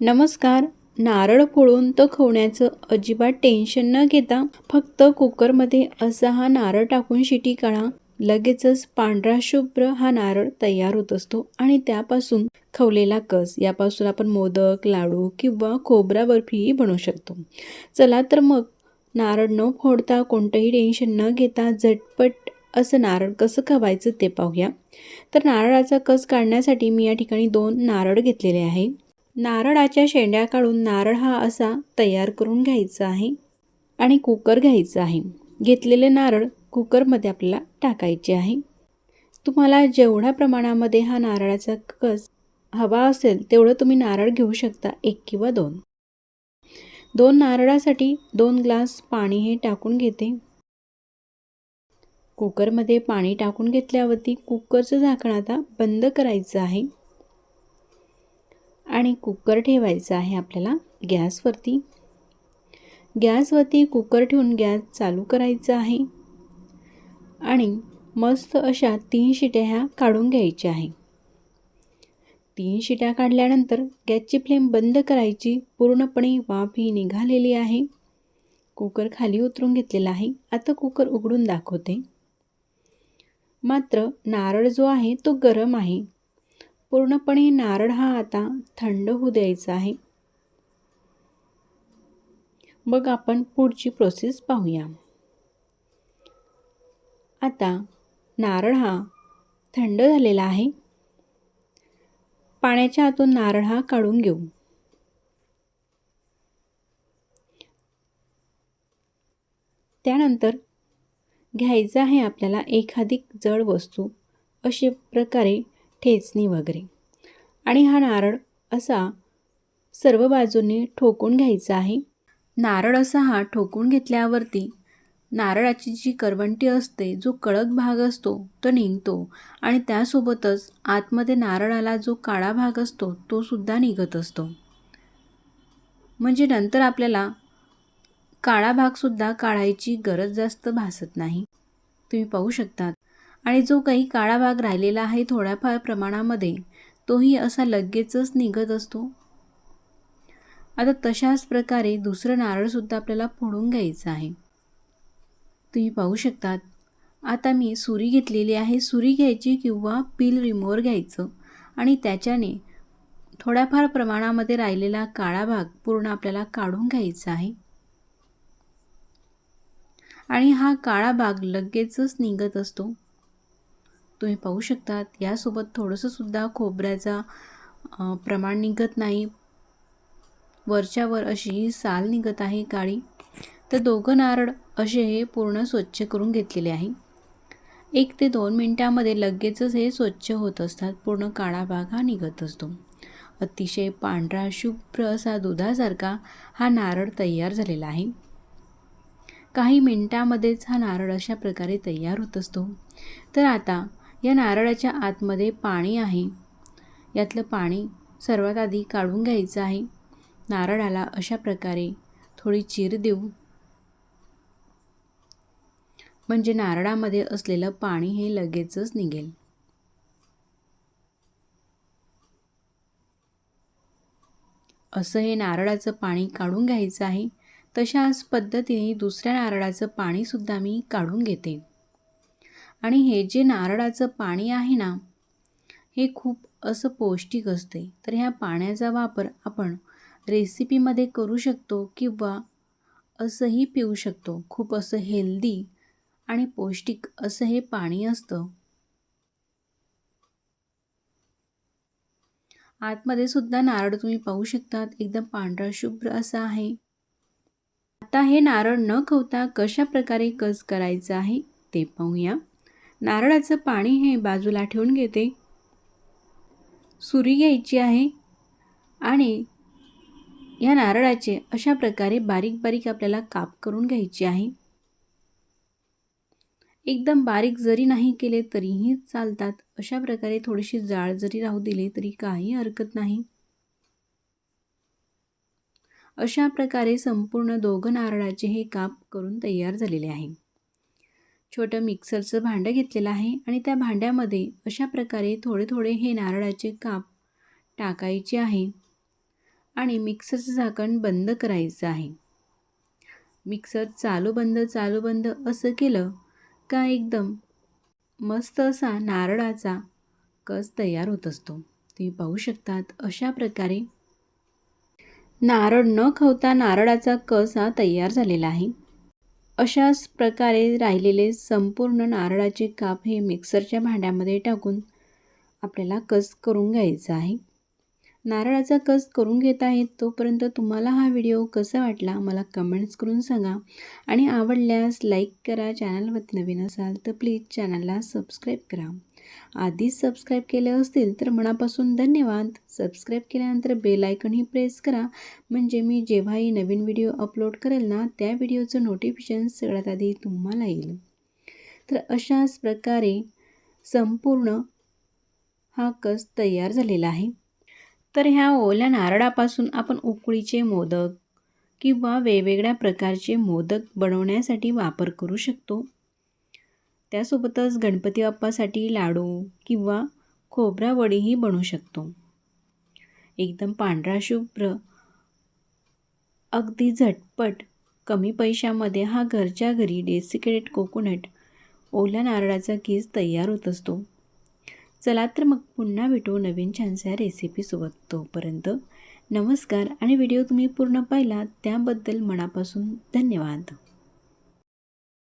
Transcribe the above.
नमस्कार. नारळ फोडून तो खवण्याचं अजिबात टेन्शन न घेता फक्त कुकरमध्ये असा हा नारळ टाकून शिटी काढा. लगेचच पांढरा शुभ्र हा नारळ तयार होत असतो आणि त्यापासून खवलेला कस यापासून आपण मोदक लाडू किंवा खोबरा बर्फीही बनवू शकतो. चला तर मग नारळ न फोडता कोणतंही टेन्शन न घेता झटपट असं नारळ कसं खवायचं ते पाहूया. तर नारळाचा कस काढण्यासाठी मी या ठिकाणी दोन नारळ घेतलेले आहे. नारळाच्या शेंड्या काढून नारळ हा असा तयार करून घ्यायचा आहे आणि कुकर घ्यायचा आहे. घेतलेले नारळ कुकरमध्ये आपल्याला टाकायचे आहे. तुम्हाला जेवढ्या प्रमाणामध्ये हा नारळाचा कस हवा असेल तेवढं तुम्ही नारळ घेऊ शकता एक किंवा दोन. दोन नारळासाठी दोन ग्लास पाणी हे टाकून घेते. कुकरमध्ये पाणी टाकून घेतल्यावरती कुकरचं झाकण आता बंद करायचं आहे. आणि कुकर ठेवायचा आहे आपल्याला गॅसवरती. गॅसवरती कुकर ठेवून गॅस चालू करायचा आहे. आणि मस्त अशा तीन शिट्या ह्या काढून घ्यायच्या आहे. तीन शिट्या काढल्यानंतर गॅसची फ्लेम बंद करायची. पूर्णपणे वाफ ही निघालेली आहे. कुकर खाली उतरून घेतलेला आहे. आता कुकर उघडून दाखवते. मात्र नारळ जो आहे तो गरम आहे. पूर्णपणे नारळ हा आता थंड होऊ द्यायचा आहे. मग आपण पुढची प्रोसेस पाहूया. आता नारळ हा थंड झालेला आहे. पाण्याच्या आतून नारळ हा काढून घेऊ. त्यानंतर घ्यायचं आहे आपल्याला एखादी जड वस्तू अशा प्रकारे ठेचणी वगैरे. आणि हा नारळ असा सर्व बाजूंनी ठोकून घ्यायचा आहे. नारळ असा हा ठोकून घेतल्यावरती नारळाची जी करवंटी असते जो कडक भाग असतो तो निघतो. आणि त्यासोबतच आतमध्ये नारळाला जो काळा भाग असतो तो सुद्धा निघत असतो. म्हणजे नंतर आपल्याला काळा भागसुद्धा काढायची गरज जास्त भासत नाही. तुम्ही पाहू शकतात. आणि जो काही काळा भाग राहिलेला आहे थोड्याफार प्रमाणामध्ये तोही असा लगेचच निघत असतो. आता तशाच प्रकारे दुसरं नारळसुद्धा आपल्याला फोडून घ्यायचं आहे. तुम्ही पाहू शकतात आता मी सुरी घेतलेली आहे. सुरी घ्यायची किंवा पील रिमोवर घ्यायचं आणि त्याच्याने थोड्याफार प्रमाणामध्ये राहिलेला काळा भाग पूर्ण आपल्याला काढून घ्यायचा आहे. आणि हा काळा भाग लगेचच निघत असतो. तुम्ही पाहू शकतात. यासोबत थोडंसंसुद्धा खोबऱ्याचा प्रमाण निघत नाही. वरच्यावर अशी साल निघत आहे काळी. तर दोघं नारळ असे हे पूर्ण स्वच्छ करून घेतलेले आहे. एक ते दोन मिनटामध्ये लगेचच हे स्वच्छ होत असतात. पूर्ण काळा भाग हा निघत असतो. अतिशय पांढरा शुभ्र असा दुधासारखा हा नारळ तयार झालेला आहे. काही मिनटामध्येच हा नारळ अशा प्रकारे तयार होत असतो. तर आता या नारळाच्या आतमध्ये पाणी आहे. यातलं पाणी सर्वात आधी काढून घ्यायचं आहे. नारळाला अशा प्रकारे थोडी चीर देऊ. म्हणजे नारळामध्ये असलेलं पाणी हे लगेचच निघेल. असं हे नारळाचं पाणी काढून घ्यायचं आहे. तशाच पद्धतीने दुसऱ्या नारळाचं पाणीसुद्धा मी काढून घेते. आणि हे जे नारळाचं पाणी आहे ना हे खूप असं पौष्टिक असते. तर ह्या पाण्याचा वापर आपण रेसिपीमध्ये करू शकतो किंवा असंही पिऊ शकतो. खूप असं हेल्दी आणि पौष्टिक असं हे पाणी असतं. आतमध्ये सुद्धा नारळ तुम्ही पाहू शकतात. एकदम पांढरा शुभ्र असा आहे. आता हे नारळ न खवता कशा प्रकारे कस करायचं आहे ते पाहूया. नारळाचं पाणी हे बाजूला ठेवून घेते. सुरी घ्यायची आहे आणि या नारळाचे अशा प्रकारे बारीक बारीक आपल्याला काप करून घ्यायचे आहे. एकदम बारीक जरी नाही केले तरीही चालतात. अशा प्रकारे थोडीशी जाळ जरी राहू दिली तरी काही हरकत नाही. अशा प्रकारे संपूर्ण दोघं नारळाचे हे काप करून तयार झालेले आहे. छोटं मिक्सरचं भांडं घेतलेलं आहे आणि त्या भांड्यामध्ये अशा प्रकारे थोडे थोडे हे नारळाचे काप टाकायचे आहे आणि मिक्सरचं झाकण बंद करायचं आहे. मिक्सर चालू बंद चालू बंद असं केलं का एकदम मस्त असा नारळाचा कस तयार होत असतो. तुम्ही पाहू शकतात अशा प्रकारे नारळ न खवता नारळाचा कस हा तयार झालेला आहे. अशाच प्रकारे राहिलेले संपूर्ण नारळाचे काप हे मिक्सरच्या भांड्यामध्ये टाकून आपल्याला कस करून घ्यायचा आहे. नारळाचा कस करून घेत आहेत तोपर्यंत तुम्हाला हा व्हिडिओ कसा वाटला मला कमेंट्स करून सांगा. आणि आवडल्यास लाईक करा चॅनलवरती नवीन असाल तर प्लीज चॅनलला सबस्क्राईब करा. आधीच सबस्क्राईब केले असतील तर मनापासून धन्यवाद. सबस्क्राईब केल्यानंतर बेल आयकनही प्रेस करा. म्हणजे मी जेव्हाही नवीन व्हिडिओ अपलोड करेल ना त्या व्हिडिओचं नोटिफिकेशन सगळ्यात आधी तुम्हाला येईल. तर अशाच प्रकारे संपूर्ण हा कस तयार झालेला आहे. तर ह्या ओल्या नारळापासून आपण उकळीचे मोदक किंवा वेगवेगळ्या प्रकारचे मोदक बनवण्यासाठी वापर करू शकतो. त्यासोबतच गणपती बाप्पासाठी लाडू किंवा खोबरा वडीही बनवू शकतो. एकदम पांढरा शुभ्र अगदी झटपट कमी पैशामध्ये हा घरच्या घरी डेसिकेटेड कोकोनट ओल्या नारळाचा कीस तयार होत असतो. चला तर मग पुन्हा भेटू नवीन छानशा रेसिपीसोबत तोपर्यंत नमस्कार आणि व्हिडिओ तुम्ही पूर्ण पाहिला त्याबद्दल मनापासून धन्यवाद.